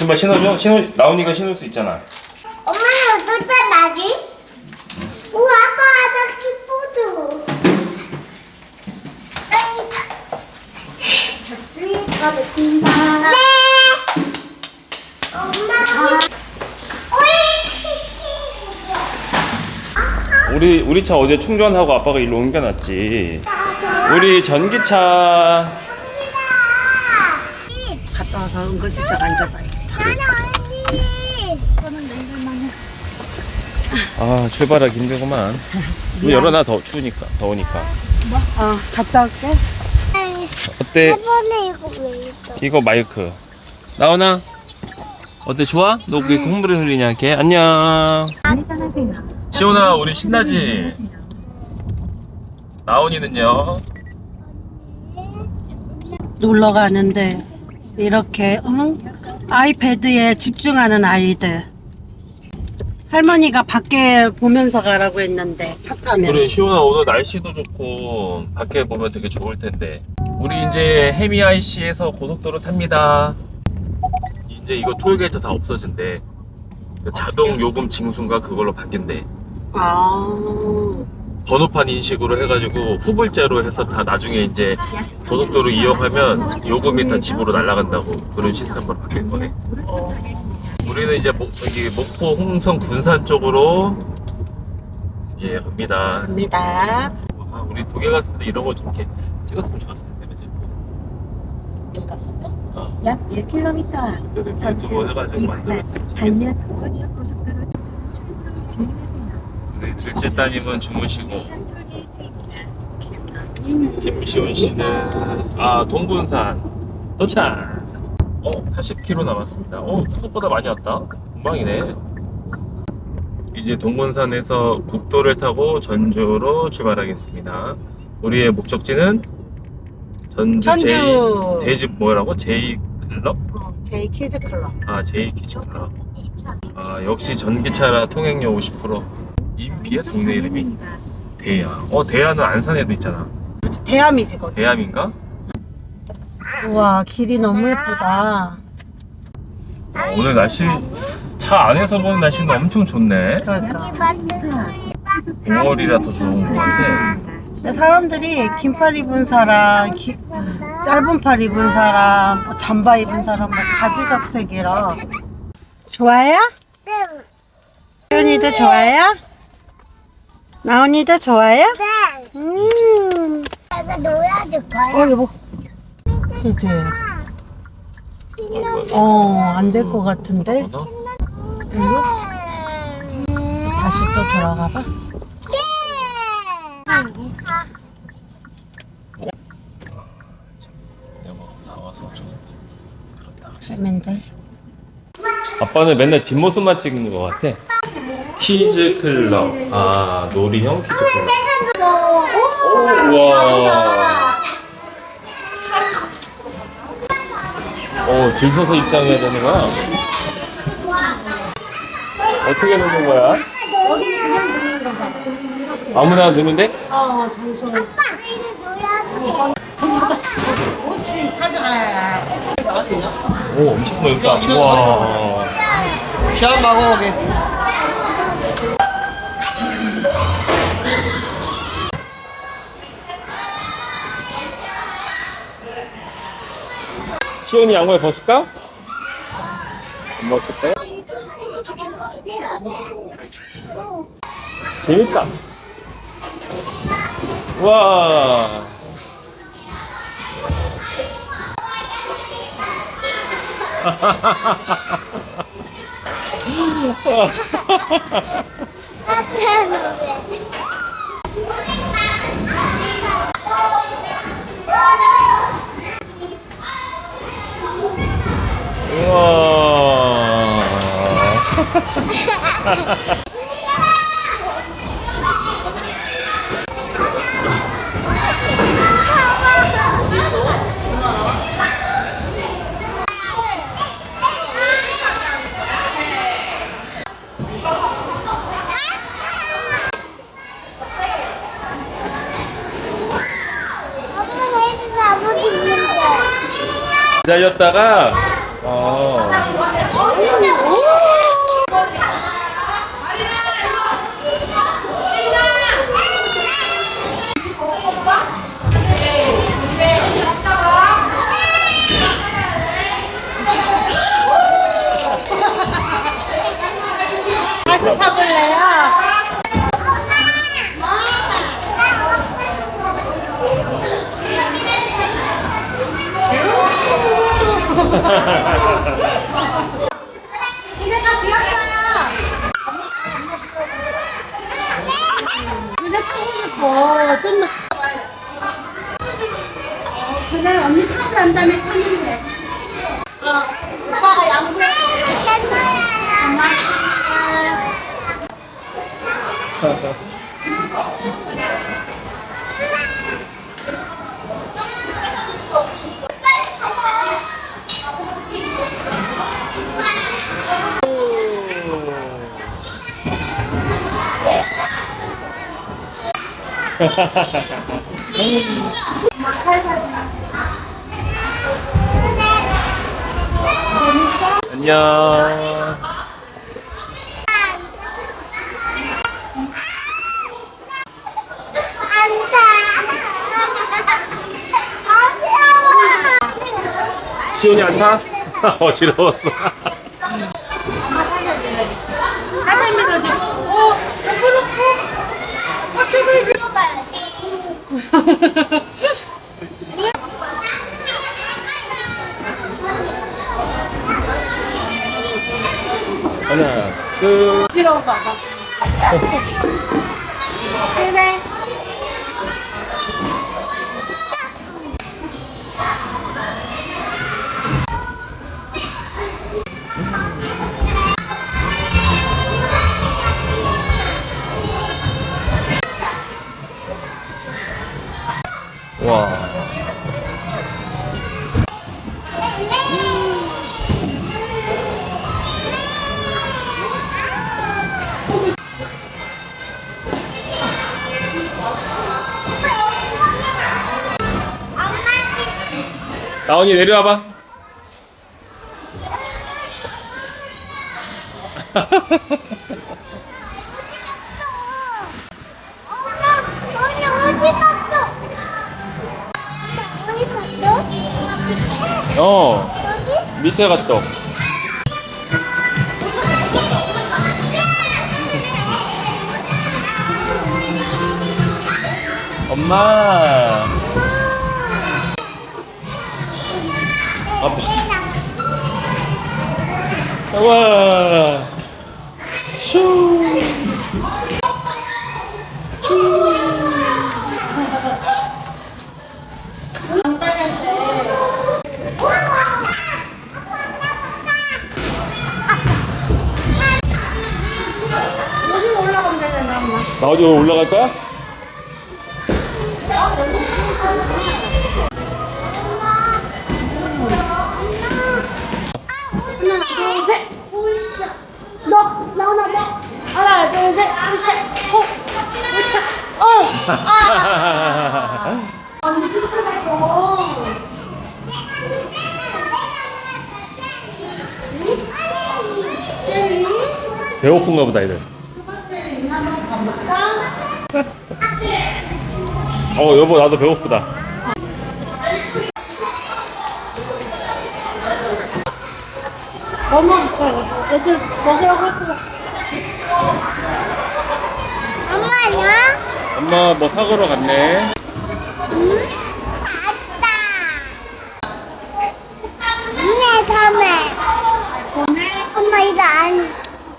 신발 신어줘? 신어 라온이가 신을 수 있잖아. 엄마는 어떨 때 맞지? 우와 아빠 저 키보드 좋지? 가겠습니다 네 엄마 우리 우리 차 어제 충전하고 아빠가 일로 옮겨놨지. 우리 전기차 갔다 와서 은근슬쩍 앉아봐요. 언니 아 출발하기 힘들구만. 문 열어놔 더 추우니까 더우니까. 어, 갔다 올게. 어때? 저번에 이거 왜? 이거 마이크. 나오나? 어때 좋아? 너왜 콧물을 흘리냐 걔? 안녕. 시온아 우리 신나지? 나온이는요? 놀러 가는데 이렇게 응? 아이패드에 집중하는 아이들. 할머니가 밖에 보면서 가라고 했는데 차 타면. 그래 시온아 오늘 날씨도 좋고 밖에 보면 되게 좋을 텐데. 우리 이제 해미 IC에서 고속도로 탑니다. 이제 이거 톨게이트 다 없어진대. 그 자동 요금 징수인가 그걸로 바뀐대. 아 번호판 인식으로 해가지고 후불제로 해서 다 나중에 이제 고속도로 이용하면 요금이 다 집으로 날아간다고 그런 시스템으로 바뀔 거네 우리는 이제 목, 저기 목포 홍성 군산 쪽으로 예 갑니다 갑니다. 아, 우리 독일 갔을 때 이런 거 좀 이렇게 찍었으면 좋았을 텐데 그지? 어디 갔을 때? 어. 약 1km 앞 전주 유튜브 해가지고 만들었으면 재밌었을 반면 오른쪽 고속도로 충분히 주행하세요. 우리 둘째 따님은 주무시고. 김시훈 씨는 아 동분산. 도착 어 40km 남았습니다. 어 생각보다 많이 왔다. 금방이네. 이제 동분산에서 국도를 타고 전주로 출발하겠습니다. 우리의 목적지는 전주, 전주. 제이 제주 뭐라고? 제이 클럽? 어, 제이 키즈 클럽. 아 제이 키즈 클럽. 아 역시 전기차라 통행료 50% 인피의 동네 이름이 대야 어 대야는 안산에도 있잖아 대암이지 거기. 대암인가? 우와 길이 너무 예쁘다. 오늘 날씨 차 안에서 보는 날씨는 엄청 좋네. 그러니까. 5월이라 더 좋은 것 같아. 근데 사람들이 긴팔 입은 사람, 기- 짧은 팔 입은 사람, 뭐 잠바 입은 사람 뭐 가지각색이라. 좋아요? 네. 나온이도 좋아요? 나온이도 좋아요? 네. 음. 내가 놀아줄 거야. 어 여보. 그지? 어, 안 될 것 같은데? 어? 일로? 다시 또 들어가 봐. 나와서 좀 그렇다. 맨들. 아빠는 맨날 뒷모습만 찍는 것 같아. 키즈 클럽. 아 놀이형 키즈 클럽. 오, 우와. 어, 줄 서서 입장해야 되는 거야? 어떻게 넣는 거야? 아무나 넣는데? 어, 내일 놀아줄 옳지, 가자. 오, 엄청 넓다. 우와. 시험 먹어보게. 시온이 양말 벗을까? 안 벗을 때? 재밌다. 와. 아빠 노래. 우와. 엄마 해주서 아버지 있는데. 기다렸다가 어 같이 타볼래요? 그대가 비었어요. 그대 타고 싶어. 좀만. 어, 그래 언니 타고 난 다음에 타면 돼. 어, 오빠가 양보해. 엄마. 안녕. 시온이 안 타? 어지러웠어. 엄마 사진 밀어줘. 사진 밀어줘. 어, 부럽고. 깍지 보이지? 하나, 둘. 뒤로 봐봐. 나온이 내려와봐. 갔어? 갔어? 어? 밑에 갔다. 엄마. 아빠. 와. 슈. 엄마. 나 어디 올라갈 거야? 하나, 둘, 셋. 으쌰. 너, 나오나, 너. 하나, 둘, 셋. 으쌰. 호. 으쌰. 어. 아. 언니. 젤리. 배고픈가 보다 애들. 어 여보 나도 배고프다. 뭐 먹을까? 애들 먹으라고 할 거야. 엄마냐? 엄마 뭐 사고로 갔네. 맞다. 네, 다음에. 엄마 이거 안.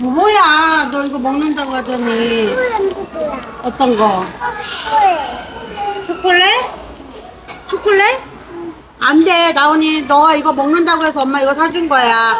뭐야? 너 이거 먹는다고 하더니 푸른? 어떤 거? 왜? 초콜릿? 초콜릿? 안 돼, 나온이. 너가 이거 먹는다고 해서 엄마 이거 사준 거야.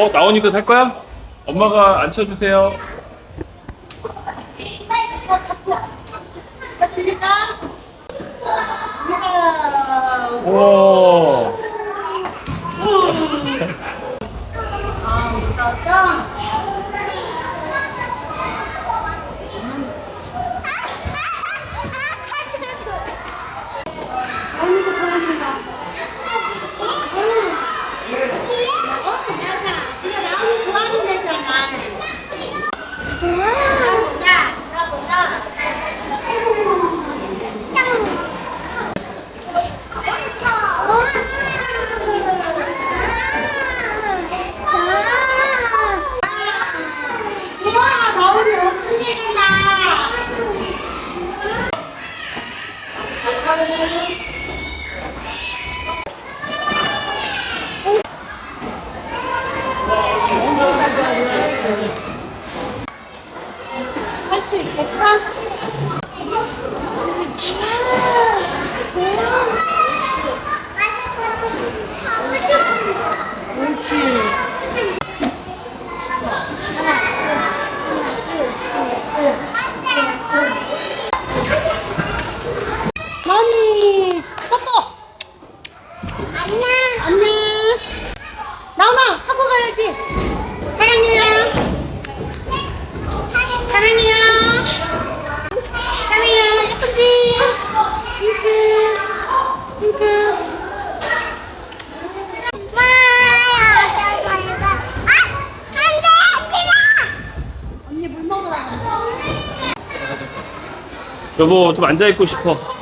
어 나온이도 살 거야? 엄마가 앉혀주세요. 오. 수 있겠어? 옳지. 나니 뽀뽀. 안녕. 안녕. 나훈아 하고 가야지. 사랑해요. 사랑해요. 사랑해요. 예쁜지. 핑크. 핑크. 엄마야, 저거 이거. 아, 안 돼, 싫어. 언니 물 먹으라. 여보 좀 앉아 있고 싶어.